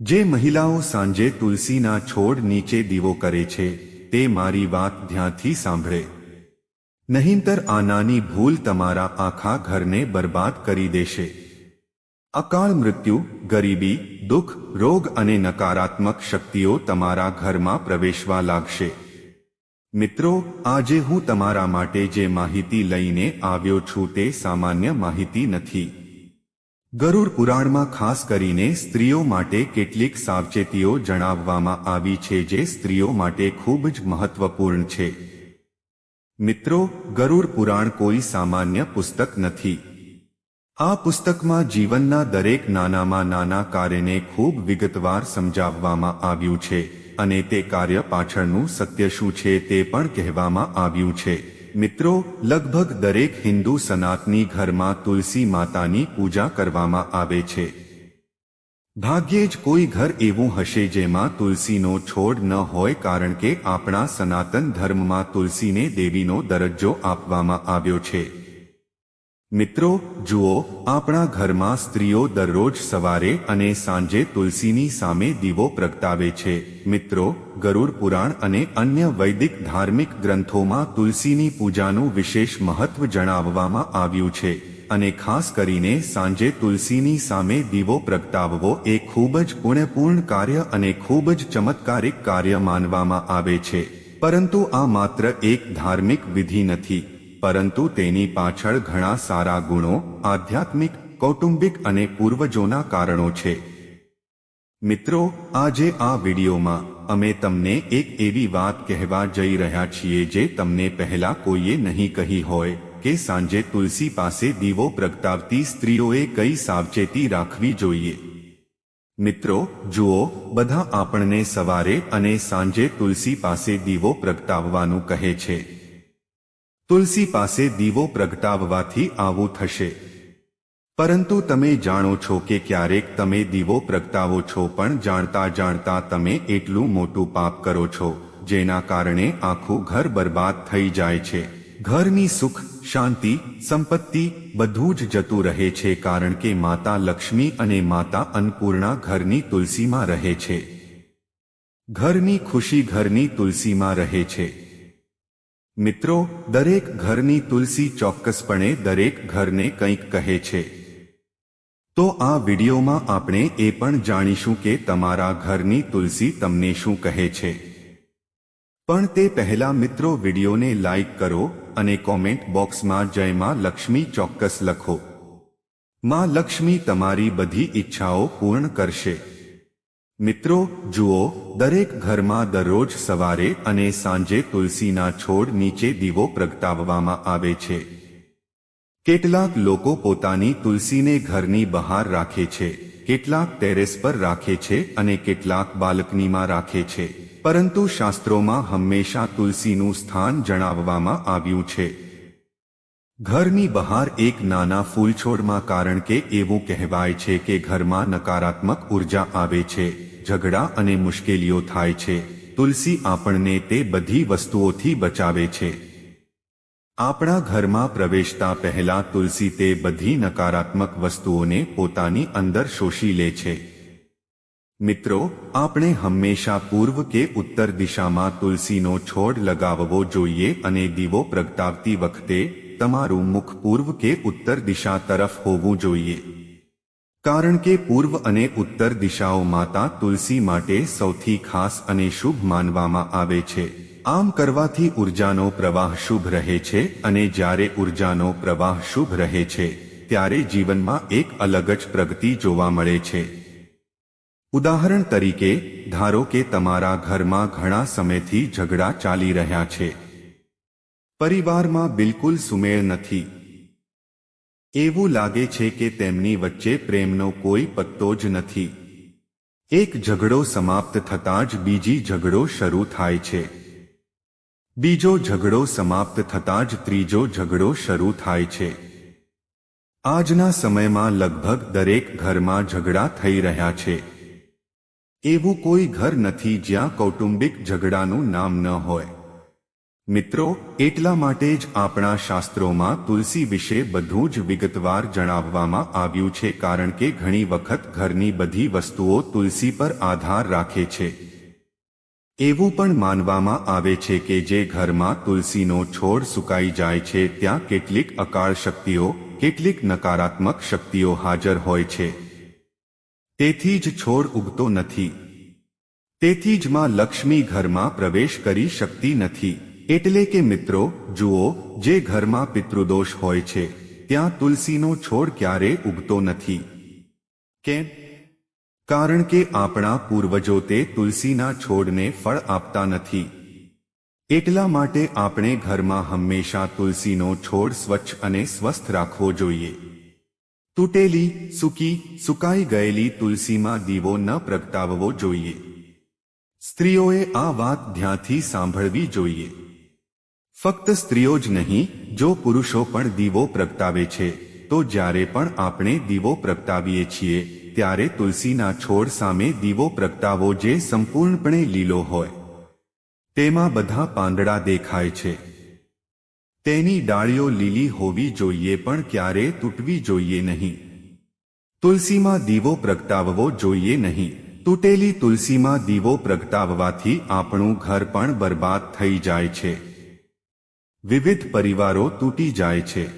જે મહિલાઓ સાંજે તુલસીના છોડ નીચે દીવો કરે છે, તે મારી વાત ધ્યાનથી સાંભળે. નહીંતર આ નાની ભૂલ તમારા આખા ઘરને બરબાદ કરી દેશે. અકાળ મૃત્યુ, ગરીબી, દુઃખ, રોગ અને નકારાત્મક શક્તિઓ તમારા ઘરમાં પ્રવેશવા લાગશે. મિત્રો, આજે હું તમારા માટે જે માહિતી લઈને આવ્યો છું તે સામાન્ય માહિતી નથી. ગરુડ પુરાણમાં ખાસ કરીને સ્ત્રીઓ માટે કેટલીક સાવચેતીઓ જણાવવામાં આવી છે જે સ્ત્રીઓ માટે ખૂબ જ મહત્વપૂર્ણ છે. મિત્રો, ગરુડ પુરાણ કોઈ સામાન્ય પુસ્તક નથી. આ પુસ્તકમાં જીવનના દરેક નાનામાં નાના કાર્યને ખૂબ વિગતવાર સમજાવવામાં આવ્યું છે અને તે કાર્ય પાછળનું સત્ય શું છે તે પણ કહેવામાં આવ્યું છે. મિત્રો, લગભગ દરેક હિન્દુ સનાતની ઘરમાં તુલસી માતાની પૂજા કરવામાં આવે છે. ભાગ્યે જ કોઈ ઘર એવું હશે જેમાં તુલસીનો છોડ ન હોય કારણ કે આપણા સનાતન ધર્મમાં તુલસીને દેવીનો દરજ્જો આપવામાં આવ્યો છે. મિત્રો, જુઓ, આપણા ઘરમાં સ્ત્રીઓ દરરોજ સવારે અને સાંજે તુલસીની સામે દીવો પ્રગટાવે છે. મિત્રો, ગરુડ પુરાણ અને અન્ય વૈદિક ધાર્મિક ગ્રંથોમાં તુલસીની પૂજાનું વિશેષ મહત્વ જણાવવામાં આવ્યું છે અને ખાસ કરીને સાંજે તુલસીની સામે દીવો પ્રગટાવવો એ ખૂબ જ પુણ્યપૂર્ણ કાર્ય અને ખૂબ જ ચમત્કારિક કાર્ય માનવામાં આવે છે. પરંતુ આ માત્ર એક ધાર્મિક વિધિ નથી. પરંતુ તેની પાછળ ઘણા સારા ગુણો, આધ્યાત્મિક, કૌટુંબિક અને પૂર્વજોના કારણો છે. મિત્રો, આજે આ વિડીયોમાં અમે તમને એક એવી વાત કહેવા જઈ રહ્યા છીએ જે તમને પહેલા કોઈએ નહીં કહી હોય, કે સાંજે તુલસી પાસે દીવો પ્રગટાવતી સ્ત્રીઓએ કઈ સાવચેતી રાખવી જોઈએ. મિત્રો, જુઓ, બધા આપણને સવારે અને સાંજે તુલસી પાસે દીવો પ્રગટાવવાનું કહે છે. તુલસી પાસે દીવો પ્રગટાવવાથી આવું થશે. પરંતુ તમે જાણો છો કે ક્યારેક તમે દીવો પ્રગટાવો છો પણ જાણતા જાણતા તમે એટલું મોટું પાપ કરો છો, જેના કારણે આખું ઘર બરબાદ થઈ જાય છે. ઘરની સુખ, શાંતિ, સંપત્તિ બધું જ જતું રહે છે કારણ કે માતા લક્ષ્મી અને માતા અન્નપૂર્ણા ઘરની તુલસીમાં રહે છે. ઘરની ખુશી ઘરની તુલસીમાં રહે છે. મિત્રો, દરેક ઘરની તુલસી ચોક્કસપણે દરેક ઘરને કંઈક કહે છે. તો આ વિડીયોમાં આપણે એ પણ જાણીશું કે તમારા ઘરની તુલસી તમને શું કહે છે. પણ તે પહેલા મિત્રો વિડીયોને લાઈક કરો અને કોમેન્ટ બોક્સમાં જય માં લક્ષ્મી ચોક્કસ લખો. માં લક્ષ્મી તમારી બધી ઈચ્છાઓ પૂર્ણ કરશે. મિત્રો, જુઓ, દરેક ઘરમાં દરરોજ સવારે અને સાંજે તુલસીના છોડ નીચે દીવો પ્રગટાવવામાં આવે છે. કેટલાક લોકો પોતાની તુલસીને ઘરની બહાર રાખે છે, કેટલાક ટેરેસ પર રાખે છે અને કેટલાક બાલ્કનીમાં રાખે છે. પરંતુ શાસ્ત્રોમાં હંમેશા તુલસીનું સ્થાન જણાવવામાં આવ્યું છે. ઘરની બહાર એક નાના ફૂલછોડમાં કારણ કે એવું કહેવાય છે કે ઘરમાં નકારાત્મક ઊર્જા આવે છે. ઝઘડા અને મુશ્કેલીઓ થાય છે. તુલસી આપણને તે બધી વસ્તુઓથી બચાવે છે. આપણા ઘરમાં પ્રવેશતા પહેલા તુલસી તે બધી નકારાત્મક વસ્તુઓને પોતાની અંદર શોષી લે છે. મિત્રો, આપણે હંમેશા પૂર્વ કે ઉત્તર દિશામાં તુલસીનો છોડ લગાવવો જોઈએ અને દીવો પ્રગટાવતી વખતે તમારું મુખ પૂર્વ કે ઉત્તર દિશા તરફ હોવું જોઈએ. કારણ કે પૂર્વ અને ઉત્તર દિશાઓ માતા તુલસી માટે સૌથી ખાસ અને શુભ માનવામાં આવે છે. આમ કરવાથી ઉર્જાનો પ્રવાહ શુભ રહે છે અને જ્યારે ઉર્જાનો પ્રવાહ શુભ રહે છે, ત્યારે જીવનમાં એક અલગ જ પ્રગતિ જોવા મળે છે. ઉદાહરણ તરીકે, ધારો કે તમારા ઘરમાં ઘણા સમયથી ઝઘડા ચાલી રહ્યા છે. પરિવારમાં બિલકુલ સુમેળ નથી. એવું લાગે છે કે તેમની વચ્ચે પ્રેમનો કોઈ પત્તો જ નથી. એક ઝઘડો સમાપ્ત થતાં જ બીજી ઝઘડો શરૂ થાય છે. બીજો ઝઘડો સમાપ્ત થતાં જ ત્રીજો ઝઘડો શરૂ થાય છે. આજના સમયમાં લગભગ દરેક ઘરમાં ઝઘડા થઈ રહ્યા છે. એવું કોઈ ઘર નથી જ્યાં કૌટુંબિક ઝઘડાનું નામ ન હોય. મિત્રો, એટલા માટે જ આપણા શાસ્ત્રોમાં તુલસી વિશે બધું જ વિગતવાર જણાવવામાં આવ્યું છે કારણ કે ઘણી વખત ઘરની બધી વસ્તુઓ તુલસી પર આધાર રાખે છે. એવું પણ માનવામાં આવે છે કે જે ઘરમાં તુલસીનો છોડ સુકાઈ જાય છે, ત્યાં કેટલીક અકાળ શક્તિઓ, કેટલીક નકારાત્મક શક્તિઓ હાજર હોય છે. તેથી જ છોડ ઉગતો નથી. તેથી જ માં લક્ષ્મી ઘરમાં પ્રવેશ કરી શકતી નથી. એટલે કે મિત્રો, જુઓ, જે ઘરમાં પિતૃદોષ હોય છે, ત્યાં તુલસીનો છોડ ક્યારે ઉગતો નથી. કેમ? કારણ કે આપણા પૂર્વજો તે તુલસીના છોડને ફળ આપતા નથી. એટલા માટે આપણે ઘરમાં હંમેશા તુલસીનો છોડ સ્વચ્છ અને સ્વસ્થ રાખવો જોઈએ. તૂટેલી, સૂકી, સુકાઈ ગયેલી તુલસીમાં દીવો ન પ્રગટાવવો જોઈએ. સ્ત્રીઓએ આ વાત ધ્યાનથી સાંભળવી જોઈએ. ફક્ત સ્ત્રીઓ જ નહીં, જો પુરુષો પણ દીવો પ્રગટાવે છે, તો જ્યારે પણ આપણે દીવો પ્રગટાવીએ છીએ, ત્યારે તુલસીના છોડ સામે દીવો પ્રગટાવો જે સંપૂર્ણપણે લીલો હોય. તેમાં બધા પાંદડા દેખાય છે. તેની ડાળીઓ લીલી હોવી જોઈએ પણ ક્યારે તૂટવી જોઈએ નહીં. તુલસીમાં દીવો પ્રગટાવવો જોઈએ નહીં. તૂટેલી તુલસીમાં દીવો પ્રગટાવવાથી આપણું ઘર પણ બરબાદ થઈ જાય છે. વિવિધ પરિવારો તૂટી જાય છે.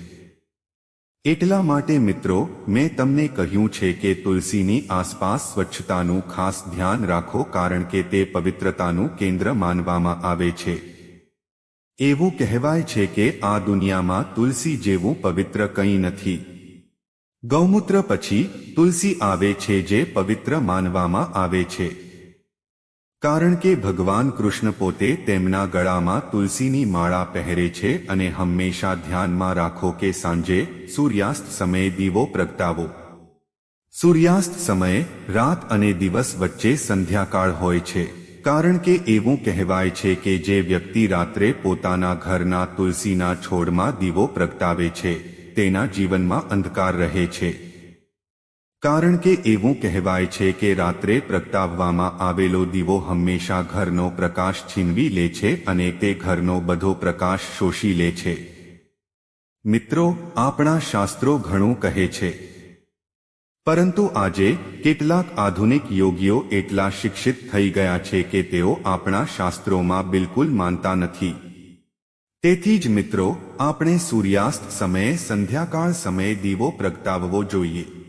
એટલા માટે મિત્રો, મેં તમને કહ્યું છે કે તુલસીની આસપાસ સ્વચ્છતાનું ખાસ ધ્યાન રાખો કારણ કે તે પવિત્રતાનું કેન્દ્ર માનવામાં આવે છે. એવું કહેવાય છે કે આ દુનિયામાં તુલસી જેવું પવિત્ર કંઈ નથી. ગૌમૂત્ર પછી તુલસી આવે છે જે પવિત્ર માનવામાં આવે છે. કારણ કે ભગવાન કૃષ્ણ પોતે તેમના ગળામાં તુલસીની માળા પહેરે છે અને હંમેશા ધ્યાનમાં રાખો કે સાંજે સૂર્યાસ્ત સમયે દીવો પ્રગટાવો. સૂર્યાસ્ત સમયે રાત અને દિવસ વચ્ચે સંધ્યાકાળ હોય છે. કારણ કે એવું કહેવાય છે કે જે વ્યક્તિ રાત્રે પોતાના ઘરના તુલસીના છોડમાં દીવો પ્રગટાવે છે, તેના જીવનમાં અંધકાર રહે છે. કારણ કે એવું કહેવાય છે કે રાત્રે પ્રગટાવવામાં આવેલો દીવો હંમેશા ઘરનો પ્રકાશ છીનવી લે છે અને તે ઘરનો બધો પ્રકાશ શોષી લે છે. મિત્રો, આપણા શાસ્ત્રો ઘણું કહે છે. પરંતુ આજે કેટલાક આધુનિક યોગીઓ એટલા શિક્ષિત થઈ ગયા છે કે તેઓ આપણા શાસ્ત્રોમાં બિલકુલ માનતા નથી. તેથી જ મિત્રો, આપણે સૂર્યાસ્ત સમયે, સંધ્યાકાળ સમયે દીવો પ્રગટાવવો જોઈએ.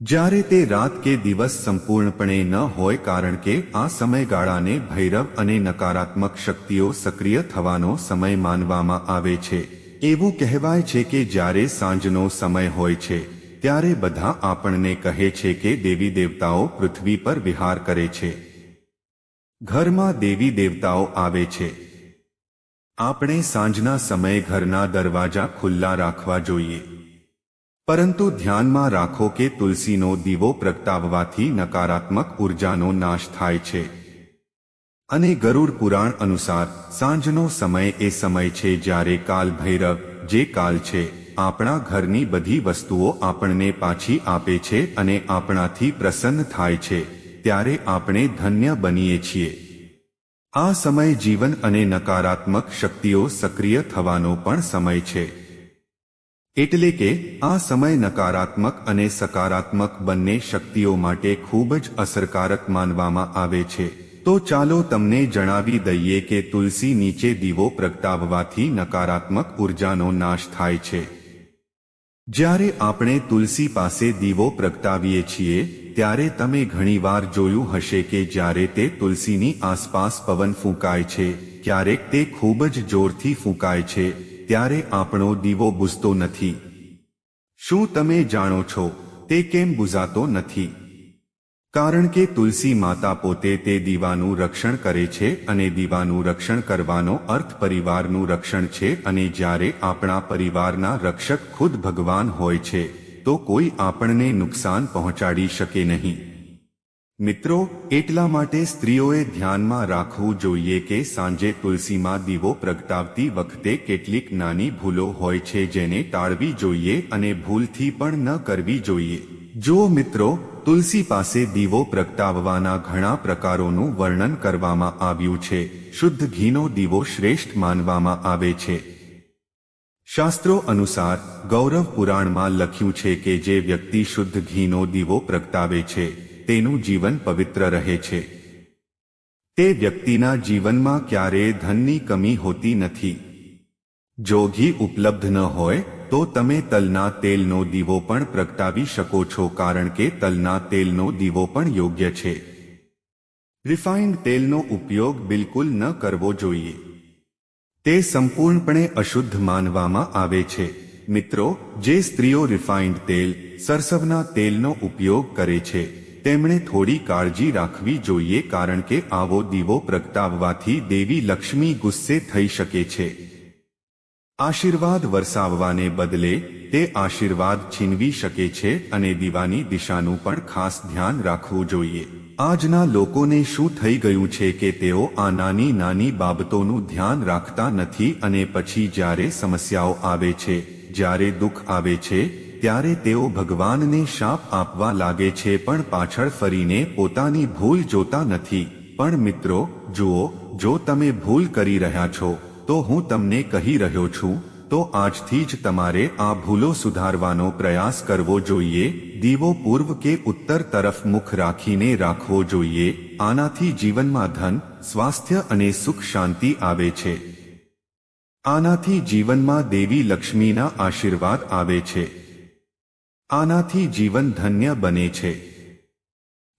જ્યારે તે રાત કે દિવસ સંપૂર્ણપણે ન હોય કારણ કે આ સમયગાળાને ભૈરવ અને નકારાત્મક શક્તિઓ સક્રિય થવાનો સમય માનવામાં આવે છે. એવું કહેવાય છે કે જ્યારે સાંજનો સમય હોય છે, ત્યારે બધા આપણને કહે છે કે દેવી દેવતાઓ પૃથ્વી પર વિહાર કરે છે. ઘરમાં દેવી દેવતાઓ આવે છે. આપણે સાંજના સમયે ઘરના દરવાજા ખુલ્લા રાખવા જોઈએ. પરંતુ ધ્યાનમાં રાખો કે તુલસીનો દીવો પ્રગટાવવાથી નકારાત્મક ઉર્જાનો નાશ થાય છે. અને ગરુડ પુરાણ અનુસાર, સાંજનો સમય એ સમય છે જ્યારે કાલ ભૈરવ જે કાલ છે, આપણા ઘરની બધી વસ્તુઓ આપણને પાછી આપે છે અને આપણાથી પ્રસન્ન થાય છે, ત્યારે આપણે ધન્ય બનીએ છીએ. આ સમય જીવન અને નકારાત્મક શક્તિઓ સક્રિય થવાનો પણ સમય છે. એટલે કે આ સમય નકારાત્મક અને સકારાત્મક બંને શક્તિઓ માટે ખૂબ જ અસરકારક માનવામાં આવે છે. તો ચાલો તમને જણાવી દઈએ કે તુલસી નીચે દીવો પ્રગટાવવાથી નકારાત્મક ઉર્જાનો નાશ થાય છે. જ્યારે આપણે તુલસી પાસે દીવો પ્રગટાવીએ છીએ, ત્યારે તમે ઘણીવાર જોયું હશે કે જ્યારે તે તુલસીની આસપાસ પવન ફૂંકાય છે, ક્યારેક તે ખૂબ જ જોરથી ફૂંકાય છે. ત્યારે આપણો દીવો બુઝતો નથી. શું તમે જાણો છો તે કેમ બુઝાતો નથી? કારણ કે તુલસી માતા પોતે તે દીવાનું રક્ષણ કરે છે અને દીવાનું રક્ષણ કરવાનો અર્થ પરિવારનું રક્ષણ છે અને જ્યારે આપણા પરિવારના રક્ષક ખુદ ભગવાન હોય છે, તો કોઈ આપણને નુકસાન પહોંચાડી શકે નહીં. મિત્રો, એટલા માટે સ્ત્રીઓએ ધ્યાનમાં રાખવું જોઈએ કે સાંજે તુલસીમાં દીવો પ્રગટાવતી વખતે કેટલીક નાની ભૂલો હોય છે જેને ટાળવી જોઈએ અને ભૂલથી પણ ન કરવી જોઈએ. જો મિત્રો, તુલસી પાસે દીવો પ્રગટાવવાના ઘણા પ્રકારોનું વર્ણન કરવામાં આવ્યું છે. શુદ્ધ ઘીનો દીવો શ્રેષ્ઠ માનવામાં આવે છે. શાસ્ત્રો અનુસાર, ગૌરવ પુરાણમાં લખ્યું છે કે જે વ્યક્તિ શુદ્ધ ઘીનો દીવો પ્રગટાવે છે તેનું જીવન પવિત્ર રહે છે. તે વ્યક્તિના જીવનમાં ક્યારેય ધનની કમી હોતી નથી. જો ઘી ઉપલબ્ધ ન હોય, તો તમે તલના તેલનો દીવો પણ પ્રગટાવી શકો છો કારણ કે તલના તેલનો દીવો પણ યોગ્ય છે. રિફાઇન્ડ તેલનો ઉપયોગ બિલકુલ ન કરવો જોઈએ. તે સંપૂર્ણપણે અશુદ્ધ માનવામાં આવે છે. મિત્રો, જે સ્ત્રીઓ રિફાઇન્ડ તેલ, સરસવના તેલનો ઉપયોગ કરે છે તેમણે થોડી કાળજી રાખવી જોઈએ કારણ કે આવો દીવો પ્રગટાવવાથી દેવી લક્ષ્મી ગુસ્સે થઈ શકે છે. આશીર્વાદ વરસાવવાને બદલે તે આશીર્વાદ છીનવી શકે છે અને દીવાની દિશાનું પણ ખાસ ધ્યાન રાખવું જોઈએ. આજના લોકોને શું થઈ ગયું છે કે તેઓ આ નાની નાની બાબતોનું ધ્યાન રાખતા નથી અને પછી જ્યારે સમસ્યાઓ આવે છે, જ્યારે દુઃખ આવે છે ત્યારે તેઓ ભગવાનને શાપ આપવા લાગે છે, પણ પાછળ ફરીને પોતાની ભૂલ જોતા નથી. પણ મિત્રો, જુઓ, જો તમે ભૂલ કરી રહ્યા છો, તો હું તમને કહી રહ્યો છું, તો આજથી જ તમારે આ ભૂલો સુધારવાનો પ્રયાસ કરવો જોઈએ, દીવો પૂર્વ કે ઉત્તર તરફ મુખ રાખીને રાખવો જોઈએ, આનાથી જીવનમાં ધન, સ્વાસ્થ્ય અને સુખ શાંતિ આવે છે. આનાથી જીવનમાં દેવી લક્ષ્મીના આશીર્વાદ આવે છે. આનાથી જીવન ધન્ય બને છે.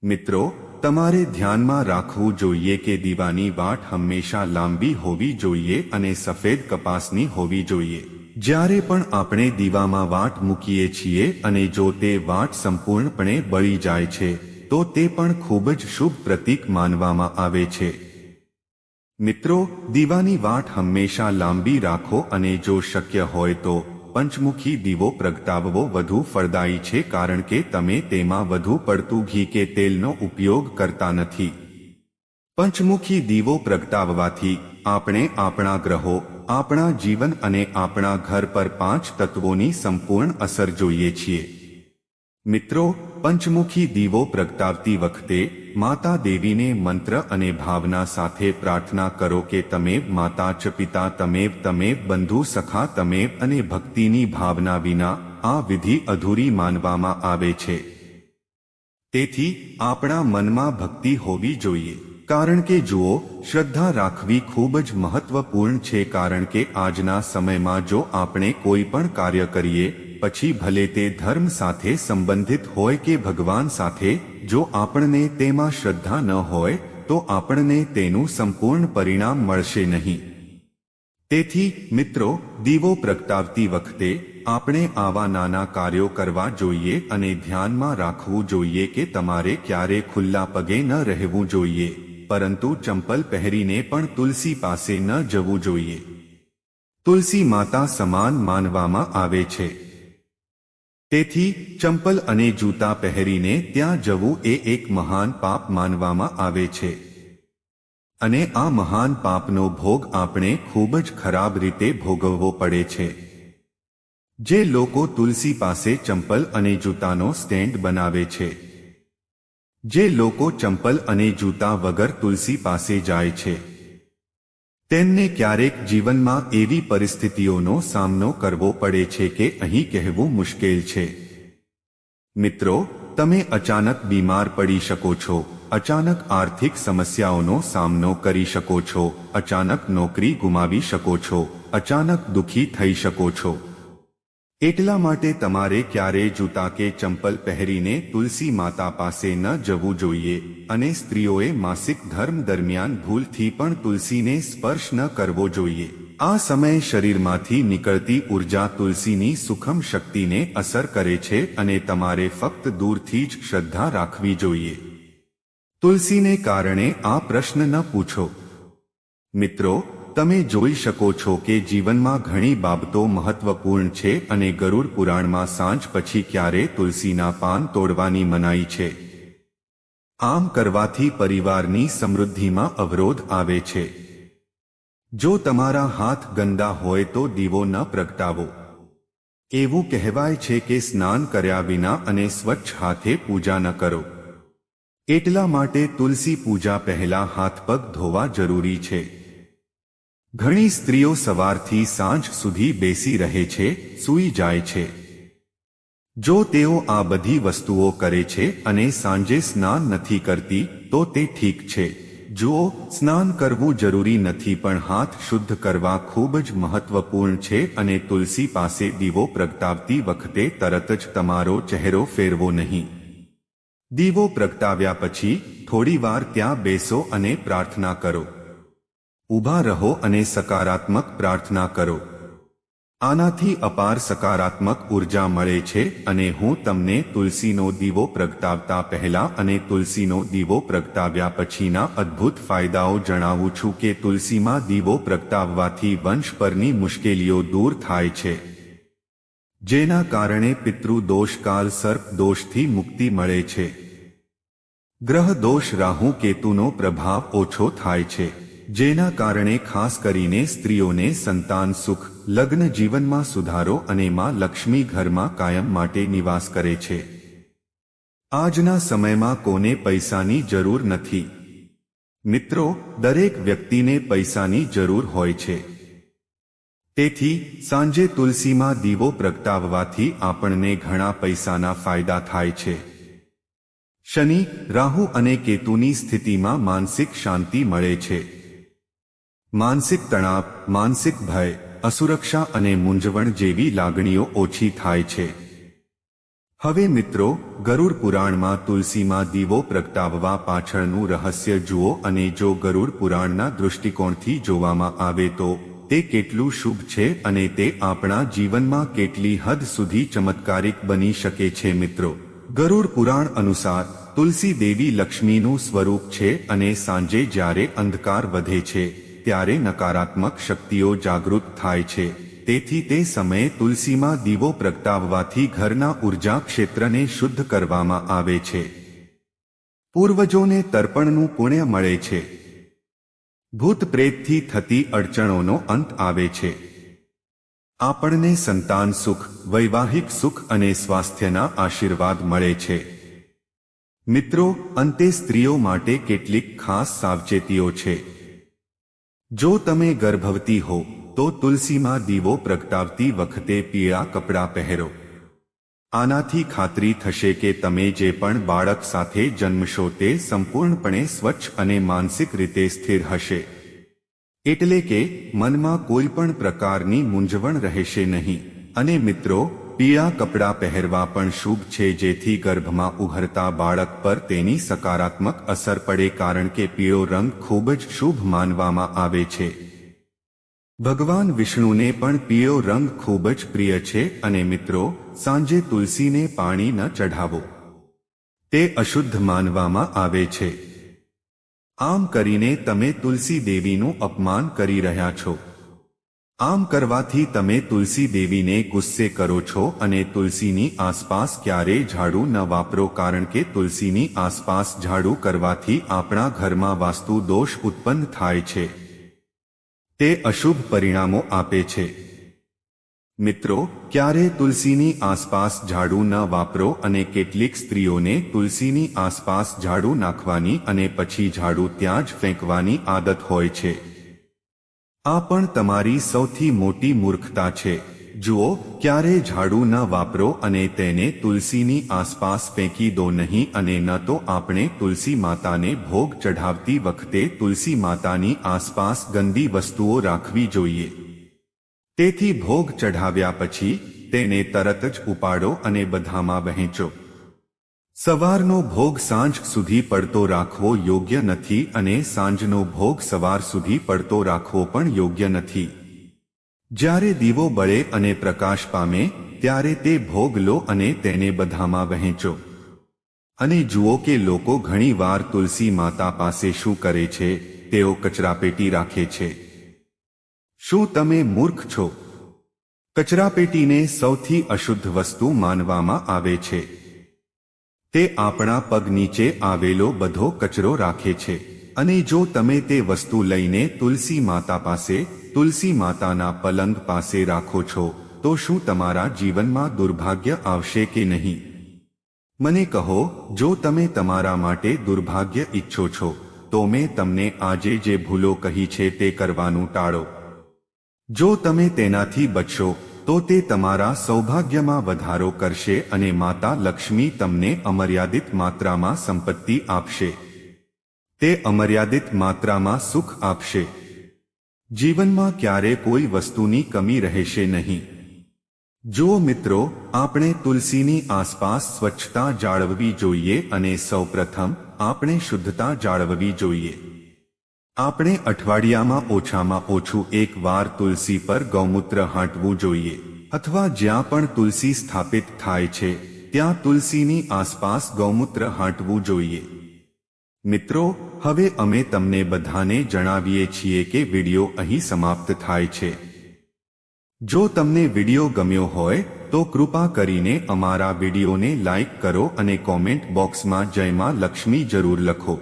મિત્રો, તમારે ધ્યાનમાં રાખવું જોઈએ કે દીવાની વાટ હંમેશા લાંબી હોવી જોઈએ અને સફેદ કપાસની હોવી જોઈએ. જ્યારે પણ આપણે દીવામાં વાટ મૂકીએ છીએ અને જો તે વાટ સંપૂર્ણપણે બળી જાય છે, તો તે પણ ખૂબ જ શુભ પ્રતીક માનવામાં આવે છે. મિત્રો, દીવાની વાટ હંમેશા લાંબી રાખો અને જો શક્ય હોય તો પંચમુખી દીવો પ્રગટાવવો વધુ ફળદાયી છે કારણ કે તમે તેમાં વધુ પડતું ઘી કે તેલનો ઉપયોગ કરતા નથી. પંચમુખી દીવો પ્રગટાવવાથી આપણે આપણા ગ્રહો, આપણા જીવન અને આપણા ઘર પર પાંચ તત્વોની સંપૂર્ણ અસર જોઈએ છીએ. મિત્રો, પંચમુખી દીવો પ્રગટાવતી વખતે માતા દેવીને મંત્ર અને ભાવના સાથે પ્રાર્થના કરો કે તમે માતા ચ પિતા તમેવ તમે બંધુ સખા તમેવ અને ભક્તિની ભાવના વિના આ વિધિ અધૂરી માનવામાં આવે છે. તેથી આપણા મનમાં ભક્તિ હોવી જોઈએ. કારણ કે જુઓ, શ્રદ્ધા રાખવી ખૂબ જ મહત્વપૂર્ણ છે કારણ કે આજના સમયમાં જો આપણે કોઈ પણ કાર્ય કરીએ પછી ભલે તે ધર્મ સાથે સંબંધિત હોય કે ભગવાન સાથે, જો આપણને તેમાં શ્રદ્ધા ન હોય, તો આપણને તેનું સંપૂર્ણ પરિણામ મળશે નહીં. તેથી, મિત્રો, દીવો પ્રગટાવતી વખતે આપણે આવા નાના કાર્યો કરવા જોઈએ અને ધ્યાનમાં રાખવું જોઈએ કે તમારે ક્યારે ખુલ્લા પગે ન રહેવું જોઈએ, પરંતુ ચંપલ પહેરીને પણ તુલસી પાસે ન જવું જોઈએ. તુલસી માતા સમાન માનવામાં આવે છે. તેથી ચંપલ અને જૂતા પહેરીને ત્યાં જવું એ એક મહાન પાપ માનવામાં આવે છે. અને આ મહાન પાપનો ભોગ આપણે ખૂબ જ ખરાબ રીતે ભોગવવો પડે છે. જે લોકો તુલસી પાસે ચંપલ અને જૂતાનો સ્ટેન્ડ બનાવે છે. જે લોકો ચંપલ અને જૂતા વગર તુલસી પાસે જાય છે. તેમને ક્યારેક જીવનમાં એવી પરિસ્થિતિઓનો સામનો કરવો પડે છે કે અહીં કહેવું મુશ્કેલ છે. મિત્રો, તમે અચાનક બીમાર પડી શકો છો, અચાનક આર્થિક સમસ્યાઓનો સામનો કરી શકો છો, અચાનક નોકરી ગુમાવી શકો છો, અચાનક દુઃખી થઈ શકો છો. એટલા માટે તમારે ક્યારેય જૂતા કે ચંપલ પહેરીને તુલસી માતા પાસે ન જવું જોઈએ અને સ્ત્રીઓએ માસિક ધર્મ દરમિયાન ભૂલથી પણ તુલસીને સ્પર્શ ન કરવો જોઈએ. આ સમયે શરીરમાંથી નીકળતી ઊર્જા તુલસીની સુખમ શક્તિને અસર કરે છે અને તમારે ફક્ત દૂરથી જ શ્રદ્ધા રાખવી જોઈએ. તુલસીને કારણે આ પ્રશ્ન ન પૂછો. મિત્રો તમે જોઈ શકો છો કે જીવનમાં ઘણી બાબતો મહત્વપૂર્ણ છે અને ગરુડ પુરાણમાં સાંજ પછી ક્યારે તુલસીના પાન તોડવાની મનાઈ છે. આમ કરવાથી પરિવારની સમૃદ્ધિમાં અવરોધ આવે છે. જો તમારા હાથ ગંદા હોય તો દીવો ન પ્રગટાવો. એવું કહેવાય છે કે સ્નાન કર્યા વિના અને સ્વચ્છ હાથે પૂજા ન કરો. એટલા માટે તુલસી પૂજા પહેલા હાથ પગ ધોવા જરૂરી છે. ઘણી સ્ત્રીઓ સવારથી સાંજ સુધી બેસી રહે છે, સૂઈ જાય છે. જો તેઓ આ બધી વસ્તુઓ કરે છે અને સાંજે સ્નાન નથી કરતી, તો તે ઠીક છે. જુઓ, સ્નાન કરવું જરૂરી નથી પણ હાથ શુદ્ધ કરવા ખૂબ જ મહત્વપૂર્ણ છે અને તુલસી પાસે દીવો પ્રગટાવતી વખતે તરત જ તમારો ચહેરો ફેરવો નહીં. દીવો પ્રગટાવ્યા પછી થોડીવાર ત્યાં બેસો અને પ્રાર્થના કરો. ઊભા રહો અને સકારાત્મક પ્રાર્થના કરો. આનાથી અપાર સકારાત્મક ઊર્જા મળે છે અને હું તમને તુલસીનો દીવો પ્રગટાવતા પહેલા અને તુલસીનો દીવો પ્રગટાવ્યા પછીના અદ્ભુત ફાયદાઓ જણાવું છું કે તુલસીમાં દીવો પ્રગટાવવાથી વંશ પરની મુશ્કેલીઓ દૂર થાય છે. જેના કારણે પિતૃદોષકાલ સર્પ દોષથી મુક્તિ મળે છે. ગ્રહ દોષ રાહુ કેતુનો પ્રભાવ ઓછો થાય છે. જેના કારણે ખાસ કરીને સ્ત્રીઓને સંતાન સુખ, લગ્ન જીવનમાં સુધારો અને માં લક્ષ્મી ઘરમાં કાયમ માટે નિવાસ કરે છે. આજના સમયમાં કોને પૈસાની જરૂર નથી? મિત્રો, દરેક વ્યક્તિને પૈસાની જરૂર હોય છે. તેથી, સાંજે તુલસીમાં દીવો પ્રગટાવવાથી આપણને ઘણા પૈસાના ફાયદા થાય છે. શનિ, રાહુ અને કેતુની સ્થિતિમાં માનસિક શાંતિ મળે છે. માનસિક તણાવ, માનસિક ભય, અસુરક્ષા અને મૂંઝવણ જેવી લાગણીઓ ઓછી થાય છે. હવે મિત્રો, ગરુડ પુરાણમાં તુલસીમાં દીવો પ્રગટાવવા પાછળનું રહસ્ય જુઓ અને જો ગરુડ પુરાણના દૃષ્ટિકોણથી જોવામાં આવે તો તે કેટલું શુભ છે અને તે આપણા જીવનમાં કેટલી હદ સુધી ચમત્કારિક બની શકે છે મિત્રો. ગરુડ પુરાણ અનુસાર, તુલસી દેવી લક્ષ્મીનું સ્વરૂપ છે અને સાંજે જ્યારે અંધકાર વધે છે ત્યારે નકારાત્મક શક્તિઓ જાગૃત થાય છે. તેથી તે સમયે તુલસીમાં દીવો પ્રગટાવવાથી ઘરના ઊર્જા ક્ષેત્રને શુદ્ધ કરવામાં આવે છે. પૂર્વજોને તર્પણનું પુણ્ય મળે છે. ભૂત પ્રેતથી થતી અડચણોનો અંત આવે છે. આપણને સંતાન સુખ, વૈવાહિક સુખ અને સ્વાસ્થ્યના આશીર્વાદ મળે છે. મિત્રો, અંતે સ્ત્રીઓ માટે કેટલીક ખાસ સાવચેતીઓ છે. જો તમે ગર્ભવતી હો, તો તુલસીમાં દીવો પ્રગટાવતી વખતે પીળા કપડાં પહેરો. આનાથી ખાતરી થશે કે તમે જે પણ બાળક સાથે જન્મશો તે સંપૂર્ણપણે સ્વચ્છ અને માનસિક રીતે સ્થિર હશે. એટલે કે મનમાં કોઈ પણ પ્રકારની મૂંઝવણ રહેશે નહીં. અને મિત્રો પીળા કપડાં પહેરવા પણ શુભ છે, જેથી ગર્ભમાં ઉભરતા બાળક પર તેની સકારાત્મક અસર પડે, કારણ કે પીળો રંગ ખૂબ જ શુભ માનવામાં આવે છે. ભગવાન વિષ્ણુને પણ પીળો રંગ ખૂબ જ પ્રિય છે, અને મિત્રો, સાંજે તુલસીને પાણી ન ચઢાવો. તે અશુદ્ધ માનવામાં આવે છે. આમ કરીને તમે તુલસી દેવીનું અપમાન કરી રહ્યા છો. આમ કરવાથી તમે તુલસી દેવીને ગુસ્સે કરો છો અને તુલસીની આસપાસ ક્યારેય ઝાડુ ન વાપરો કારણ કે તુલસીની આસપાસ ઝાડુ કરવાથી આપણા ઘરમાં વાસ્તુ દોષ ઉત્પન્ન થાય છે. તે અશુભ પરિણામો આપે છે. મિત્રો, ક્યારે તુલસીની આસપાસ ઝાડુ ન વાપરો અને કેટલીક સ્ત્રીઓને તુલસીની આસપાસ ઝાડુ નાખવાની અને પછી ઝાડુ ત્યાં જ ફેંકવાની આદત હોય છે? આ પણ તમારી સૌથી મોટી મૂર્ખતા છે. જુઓ, ક્યારે ઝાડુ ન વાપરો અને તેને તુલસીની આસપાસ ફેંકી દો નહીં અને ન તો આપણે તુલસી માતાને ભોગ ચઢાવતી વખતે તુલસી માતાની આસપાસ ગંદી વસ્તુઓ રાખવી જોઈએ. તેથી ભોગ ચઢાવ્યા પછી તેને તરત જ ઉપાડો અને બધામાં વહેંચો. સવારનો ભોગ સાંજ સુધી પડતો રાખવો યોગ્ય નથી અને સાંજનો ભોગ સવાર સુધી પડતો રાખવો પણ યોગ્ય નથી. જ્યારે દીવો બળે અને પ્રકાશ પામે, ત્યારે તે ભોગ લો અને તેને બધામાં વહેંચો. અને જુઓ કે લોકો ઘણીવાર તુલસી માતા પાસે શું કરે છે, તેઓ કચરાપેટી રાખે છે. શું તમે મૂર્ખ છો? કચરાપેટીને સૌથી અશુદ્ધ વસ્તુ માનવામાં આવે છે. તે આપણા પગ નીચે આવેલો બધો કચરો રાખે છે. અને જો તમે તે વસ્તુ લઈને તુલસી માતા પાસે, તુલસી માતાના પલંગ પાસે રાખો છો, તો શું તમારા જીવનમાં દુર્ભાગ્ય આવશે કે નહીં? મને કહો, જો તમે તમારા માટે દુર્ભાગ્ય ઈચ્છો છો, તો મેં તમને આજે જે ભૂલો કહી છે તે કરવાનું ટાળો. જો તમે તેનાથી બચશો તો તે તમારા સૌભાગ્યમાં વધારો કરશે અને માતા લક્ષ્મી તમને અમર્યાદિત માત્રામાં સંપત્તિ આપશે. તે અમર્યાદિત માત્રામાં સુખ આપશે. જીવનમાં ક્યારે કોઈ વસ્તુની કમી રહેશે નહીં. જો મિત્રો, આપણે તુલસીની આસપાસ સ્વચ્છતા જાળવવી જોઈએ અને સૌપ્રથમ, આપણે શુદ્ધતા જાળવવી જોઈએ. આપણે અઠવાડિયામાં ઓછામાં ઓછું એક વાર તુલસી પર ગૌમૂત્ર હાંટવું જોઈએ. અથવા જ્યાં પણ તુલસી સ્થાપિત થાય છે, ત્યાં તુલસીની આસપાસ ગૌમૂત્ર હાંટવું જોઈએ. મિત્રો, હવે અમે તમને બધાને જણાવીએ છીએ કે વિડિયો અહીં સમાપ્ત થાય છે. જો તમને વિડિયો ગમ્યો હોય, તો કૃપા કરીને અમારા વિડિયોને લાઈક કરો અને કોમેન્ટ બોક્સમાં જયમાં લક્ષ્મી જરૂર લખો.